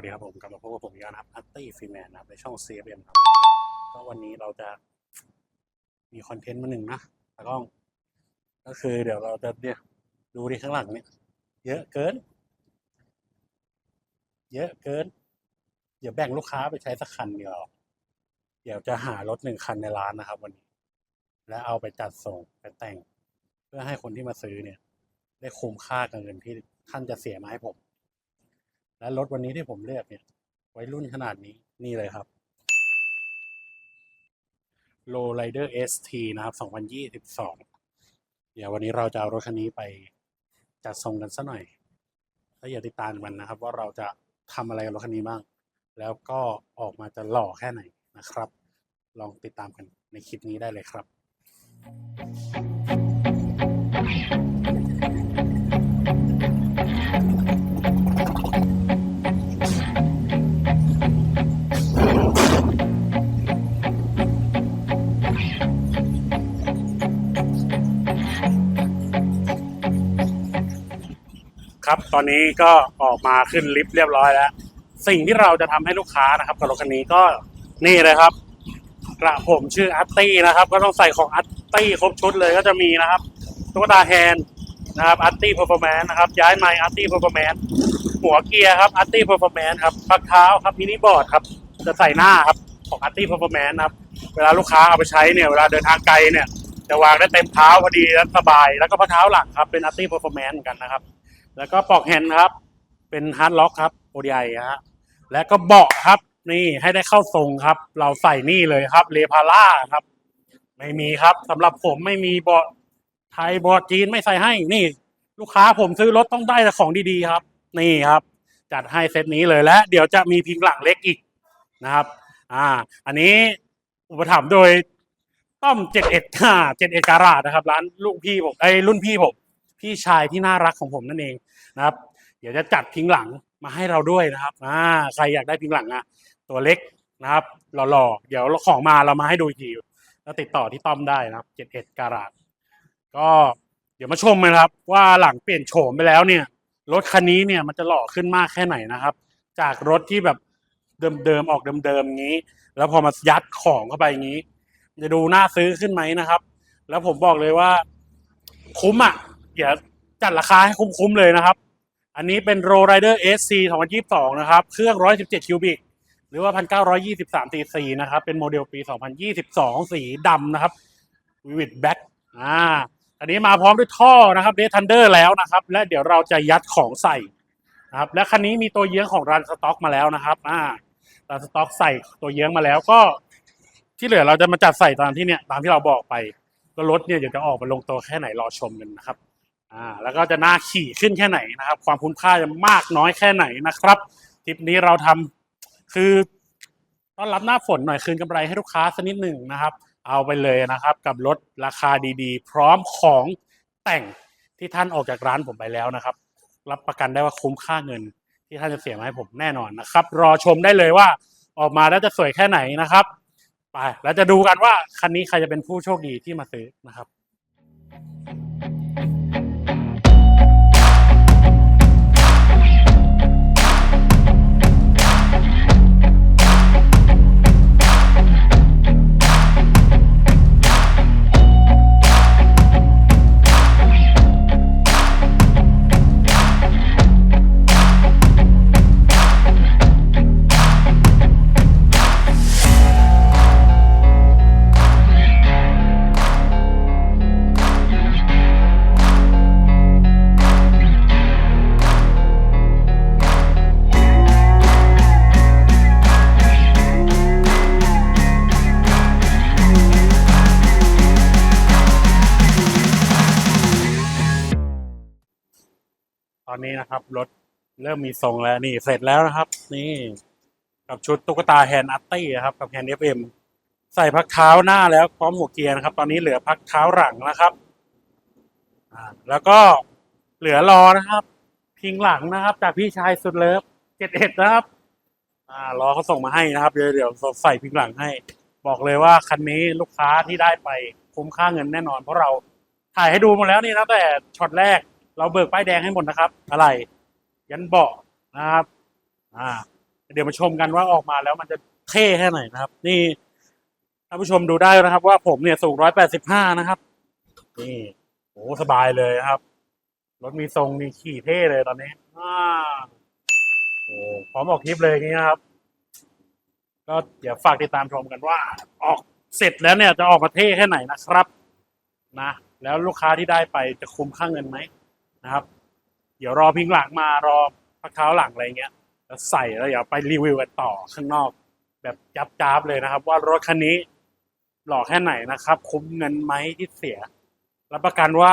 วัสดีครับผมกลับมาพบกับผมอีกแล้วนะครับอัตตี้ฟรีแมนนะครับในช่อง CFM ครับ ก็วันนี้เราจะมีคอนเทนต์มาหนึ่งนะตากล้อง ก็คือเดี๋ยวเราจะเนี่ยดูที่ข้างหลังเนี่ย เยอะเกิน เยอะเกิน เดี๋ยวแบ่งลูกค้าไปใช้สักคันเดียวเดี๋ยวจะหารถหนึ่งคันในร้านนะครับ วันนี้ แล้วเอาไปจัดส่งไปแต่ง เพื่อให้คนที่มาซื้อเนี่ย ได้คุ้มค่ากับเงินที่ท่านจะเสียมาให้ผม และรถวันนี้ที่ผมเลือกเนี่ย ไว้รุ่นขนาดนี้นี่เลยครับ Low Rider ST นะครับ 2022 เดี๋ยววันนี้เราจะเอารถคันนี้ไปจัดทรงกันสัหน่อยแล้วอย่าติดตามมันนะครับ ว่าเราจะทำอะไรกับรถคันนี้บ้าง แล้วก็ออกมาจะหล่อแค่ไหนนะครับ ลองติดตามกันในคลิปนี้ได้เลยครับ ครับ ตอนนี้ก็ออกมาขึ้นลิฟต์เรียบร้อยแล้ว สิ่งที่เราจะทำให้ลูกค้านะครับกับรถคันนี้ก็นี่เลยครับ กระผมชื่ออาร์ตี้นะครับ ก็ต้องใส่ของอาร์ตี้ครบชุดเลยก็จะมีนะครับตุ๊กตาแฮนด์นะครับอาร์ตี้เพอร์ฟอร์แมนนะครับ ย้ายไมอาร์ตี้เพอร์ฟอร์แมนหัวเกียร์ครับอาร์ตี้เพอร์ฟอร์แมนครับปักเท้าครับมินิบอร์ดครับ จะใส่หน้าครับของอาร์ตี้เพอร์ฟอร์แมนครับ เวลาลูกค้าเอาไปใช้เนี่ย เวลาเดินทางไกลเนี่ย จะวางได้เต็มเท้าพอดีและสบาย แล้วก็พักเท้าหลังครับ เป็นอาร์ตี้เพอร์ฟอร์แมนเหมือนกันนะครับ แล้วก็ปลอกแฮนด์ครับ เป็นฮาร์ดล็อกครับโอดีไอฮะแล้วก็เบาะครับ นี่ให้ได้เข้าทรงครับ เราใส่นี่เลยครับเลพาร่าครับ ไม่มีครับสำหรับผมไม่มีเบาะไทยเบาะจีนไม่ใส่ให้นี่ ลูกค้าผมซื้อรถต้องได้แต่ของดีๆครับ นี่ครับ จัดให้เซตนี้เลยและ เดี๋ยวจะมีพิงหลังเล็กอีกนะครับ อ่า อันนี้อุปถัมภ์โดยต้อมเจ็ดเอ็ดห้าเจ็ดเอ็ดการาดนะครับ ร้านลูกพี่ผมไอ้รุ่นพี่ผม พี่ชายที่น่ารักของผมนั่นเองนะครับ เดี๋ยวจะจัดพิงหลังมาให้เราด้วยนะครับอ่าใครอยากได้พิงหลังอะตัวเล็กนะครับหล่อๆเดี๋ยวของมาเรามาให้ดูอีกทีแล้วติดต่อที่ต้อมได้นะครับเจ็ดเอ็ดการาดก็เดี๋ยวมาชมกันครับ ว่าหลังเปลี่ยนโฉมไปแล้วเนี่ย รถคันนี้เนี่ยมันจะหล่อขึ้นมากแค่ไหนนะครับ จากรถที่แบบเดิมๆออกเดิมๆอย่างนี้ แล้วพอมายัดของเข้าไปอย่างนี้ จะดูน่าซื้อขึ้นไหมนะครับ แล้วผมบอกเลยว่าคุ้มอะ ดี๋ยวจัดราคาให้คุ้มๆเลยนะครับ อันนี้เป็น Row Rider SC 2022 นะครับ เครื่อง 117 คิวบิก หรือว่า 1923 cc นะครับ เป็นโมเดลปี 2022 สีดำนะครับ Vivid Black อ่า อันนี้มาพร้อมด้วยท่อนะครับ Red Thunder แล้วนะครับ และเดี๋ยวเราจะยัดของใส่นะครับ และคันนี้มีตัวเยื้องของรันสต็อกมาแล้วนะครับ อ่ารันสต็อกใส่ตัวเยื้องมาแล้วก็ที่เหลือเราจะมาจัดใส่ตามที่เนี่ยตามที่เราบอกไปก็รถเนี่ยเดี๋ยวจะออกมาลงตัวแค่ไหนรอชมกันนะครับ อ่าแล้วก็จะน่าขี่ขึ้นแค่ไหนนะครับ ความคุ้มค่าจะมากน้อยแค่ไหนนะครับทริปนี้เราทำคือต้อนรับหน้าฝนหน่อยคืนกำไรให้ลูกค้าสักนิดหนึ่งนะครับ เอาไปเลยนะครับ กับรถราคาดีๆ พร้อมของแต่งที่ท่านออกจากร้านผมไปแล้วนะครับ รับประกันได้ว่าคุ้มค่าเงิน ที่ท่านจะเสียมาให้ผมแน่นอนนะครับ รอชมได้เลยว่าออกมาแล้วจะสวยแค่ไหนนะครับไปแล้วจะดูกันว่าคันนี้ใครจะเป็นผู้โชคดีที่มาซื้อนะครับ อนนี้นะครับรถเริ่มมีทรงแล้วนี่เสร็จแล้วนะครับ นี่กับชุดตุ๊กตาแฮนด์อาร์ตี้ครับกับแฮนด์เอฟเอ็มใส่พักเท้าหน้าแล้วพร้อมหัวเกียร์นะครับ ตอนนี้เหลือพักเท้าหลังนะครับอ่าแล้วก็เหลือรอนะครับ พิงหลังนะครับ จากพี่ชายสุดเลิฟเจ็ดเอ็ดนะครับอ่ารอเขาส่งมาให้นะครับ เดี๋ยวเดี๋ยวใส่พิงหลังให้ บอกเลยว่าคันนี้ลูกค้าที่ได้ไปคุ้มค่าเงินแน่นอน เพราะเราถ่ายให้ดูหมดแล้วนี่ตั้งแต่ช็อตแรก เราเบิกป้ายแดงให้หมดนะครับ อะไร ยันเบาะนะครับ อ่า เดี๋ยวมาชมกันว่าออกมาแล้วมันจะเท่แค่ไหนนะครับ นี่ท่านผู้ชมดูได้นะครับ ว่าผมเนี่ยสูงร้อยแปดสิบห้านะครับ นี่โอ้สบายเลยครับ รถมีทรงมีขี่เท่เลยตอนนี้อ่าโอ้พร้อมออกทริปเลยอย่างนี้ครับ ก็เดี๋ยวฝากติดตามชมกันว่า ออกเสร็จแล้วเนี่ยจะออกมาเท่แค่ไหนนะครับ นะ แล้วลูกค้าที่ได้ไปจะคุ้มค่าเงินไหม นะครับ เดี๋ยวรอพิงหลังมารอพักเท้าหลังอะไรเงี้ยแล้วใส่แล้วเดี๋ยวไปรีวิวกันต่อข้างนอก แบบจับจ้าบเลยนะครับ ว่ารถคันนี้หล่อแค่ไหนนะครับ คุ้มเงินไหมที่เสียรับประกันว่า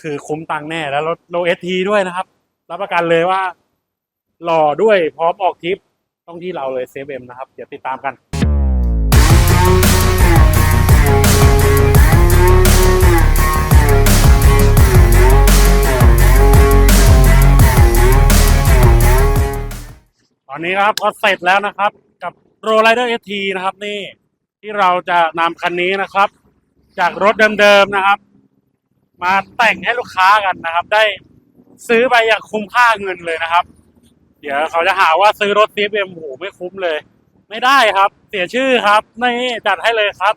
คือคุ้มตังค์แน่แล้วรถโลเอทีด้วยนะครับรับประกันเลยว่า หล่อด้วยพร้อมออกทริปต้องที่เราเลยเซฟเอ็มนะครับ เดี๋ยวติดตามกัน อนนี้ครับก็เสร็จแล้วนะครับ กับโร l เดอร์เอทีนะครับ นี่ที่เราจะนำคันนี้นะครับ จากรถเดิมๆนะครับ มาแต่งให้ลูกค้ากันนะครับ ได้ซื้อไปอย่างคุ้มค่าเงินเลยนะครับ เดี๋ยวเขาจะหาว่าซื้อรถ CFM โอ้โหไม่คุ้มเลย ไม่ได้ครับ เสียชื่อครับนี่จัดให้เลยครับ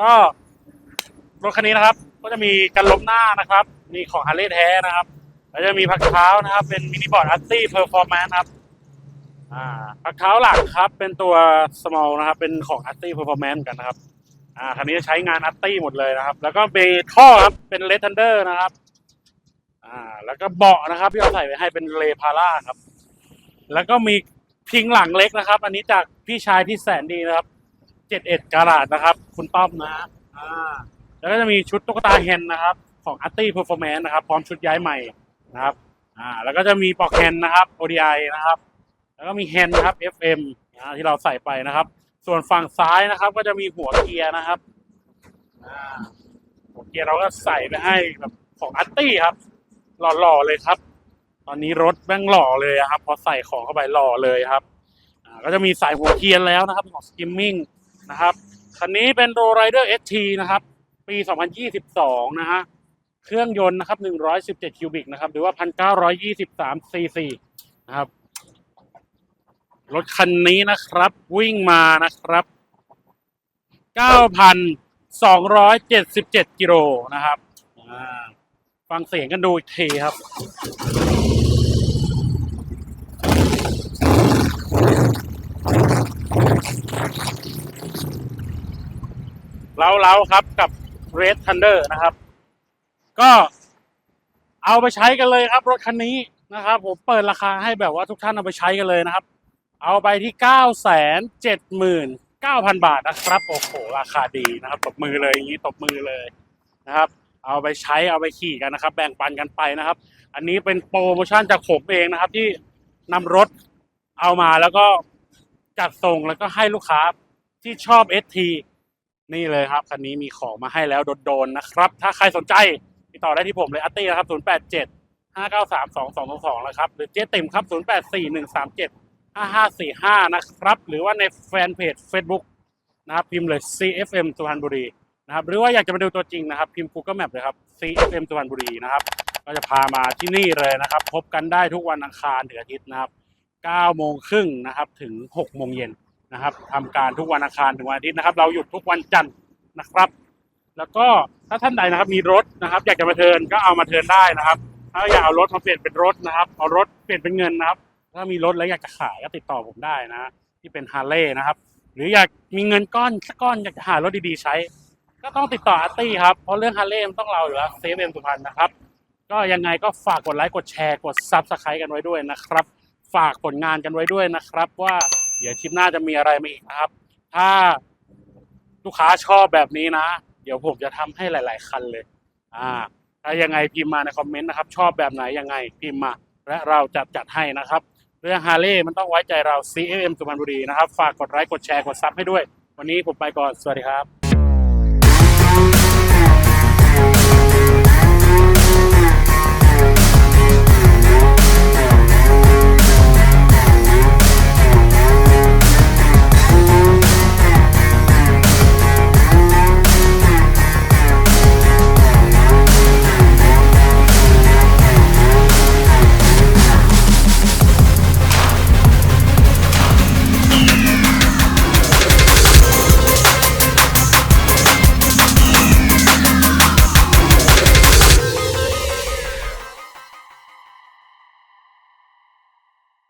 ก็รถคันนี้นะครับ ก็จะมีกันล้มหน้านะครับมีของฮาร์เลย์แท้นะครับแล้วจะมีพักเท้านะครับ เป็นมินิบอร์ดอัตตี้เพอร์ฟอร์แมนซ์ครับ อ่าพักเท้าหลังครับ เป็นตัว small นะครับ เป็นของ a r t i performance กันนะครับ อ่าคันนี้จะใช้งาน a r t i หมดเลยนะครับ แล้วก็มีท่อครับ เป็น red thunder นะครับ อ่า แล้วก็เบาะนะครับที่เราใส่ไปให้เป็นเลพาร่าครับ แล้วก็มีพิงหลังเล็กนะครับ อันนี้จากพี่ชายที่แสนดีนะครับ71การาดนะครับ คุณต้อมนะฮะอ่า แล้วก็จะมีชุดตุ๊กตาเฮนนะครับ ของ a r t i performance นะครับ พร้อมชุดย้ายใหม่นะครับ อ่า แล้วก็จะมีปลอกแฮนด์นะครับ ODI นะครับ แล้วก็มีแฮนด์นะครับ FM นะที่เราใส่ไปนะครับ ส่วนฝั่งซ้ายนะครับ ก็จะมีหัวเกียร์นะครับหัวเกียร์เราก็ใส่ไปให้แบบของอัตตี้ครับ หล่อๆเลยครับ ตอนนี้รถแม่งหล่อเลยครับ พอใส่ของเข้าไปหล่อเลยครับก็จะมีสายหัวเทียนแล้วนะครับของสกิมมิ่งนะครับคันนี้เป็นโรไรเดอร์ ST นะครับ ปี 2022 นะฮะเครื่องยนต์นะครับ 117 คิวบิกนะครับ หรือว่า 1,923ซีซีนะครับ รถคันนี้นะครับ วิ่งมานะครับ 9,277 กิโลนะครับ ฟังเสียงกันดูอีกทีครับเล้าๆครับกับ Red Thunder นะครับ ก็เอาไปใช้กันเลยครับ รถคันนี้นะครับ ผมเปิดราคาให้แบบว่าทุกท่านเอาไปใช้กันเลยนะครับ เอาไปที่เก้าแสนเจ็ดหมื่นเก้าพันบาทนะครับ โอ้โห ราคาดีนะครับ ตบมือเลยอย่างนี้ตบมือเลยนะครับ เอาไปใช้เอาไปขี่กันนะครับ แบ่งปันกันไปนะครับ อันนี้เป็นโปรโมชั่นจากผมเองนะครับ ที่นำรถเอามาแล้วก็จัดส่งแล้วก็ให้ลูกค้าที่ชอบ ST นี่เลยครับ คันนี้มีของมาให้แล้วโดนๆนะครับ ถ้าใครสนใจติดต่อได้ที่ผมเลยอัตตี้นะครับ 0 8 7 5 9 3 2 2 2 2นะครับ หรือเจ๊ติ่มครับ 0 8 4 1 3 7 5545 นะครับ หรือว่าในแฟนเพจ Facebook นะครับพิมพ์เลย CFM สุพรรณบุรีนะครับหรือว่าอยากจะมาดูตัวจริงนะครับ พิมพ์ Google Map เลยครับ CFM สุพรรณบุรีนะครับก็จะพามาที่นี่เลยนะครับ พบกันได้ทุกวันอังคารถึงอาทิตย์นะครับ9โมงครึ่งนะครับถึง6โมงเย็นนะครับทำการทุกวันอังคารถึงวันอาทิตย์นะครับ เราหยุดทุกวันจันทร์นะครับ แล้วก็ถ้าท่านใดนะครับมีรถนะครับ อยากจะมาเทินก็เอามาเทินได้นะครับ ถ้าอยากเอารถมาเปลี่ยนเป็นรถนะครับเอารถเปลี่ยนเป็นเงินนะครับ ถ้ามีรถแล้วอยากจะขายก็ติดต่อผมได้นะ ที่เป็นฮาร์เลย์นะครับ หรืออยากมีเงินก้อนสักก้อนอยากจะหารถดีๆใช้ ก็ต้องติดต่ออาร์ตี้ครับ เพราะเรื่องฮาร์เลย์มันต้องเราอยู่แล้วเซฟเอ็มสุพรรณนะครับ ก็ยังไงก็ฝากกดไลค์กดแชร์กดซับสไครต์กันไว้ด้วยนะครับ ฝากผลงานกันไว้ด้วยนะครับ ว่าเดี๋ยวคลิปหน้าจะมีอะไรมาอีกนะครับ ถ้าลูกค้าชอบแบบนี้นะ เดี๋ยวผมจะทำให้หลาย ๆ คันเลย อ่า ถ้ายังไงพิมพ์มาในคอมเมนต์นะครับ ชอบแบบไหนยังไงพิมพ์มา และเราจะจัดให้นะครับ เรื่องฮาร์เลย์มันต้องไว้ใจเรา CFM สุพรรณบุรีนะครับ ฝากกดไลค์กดแชร์กดซับให้ด้วย วันนี้ผมไปก่อน สวัสดีครับ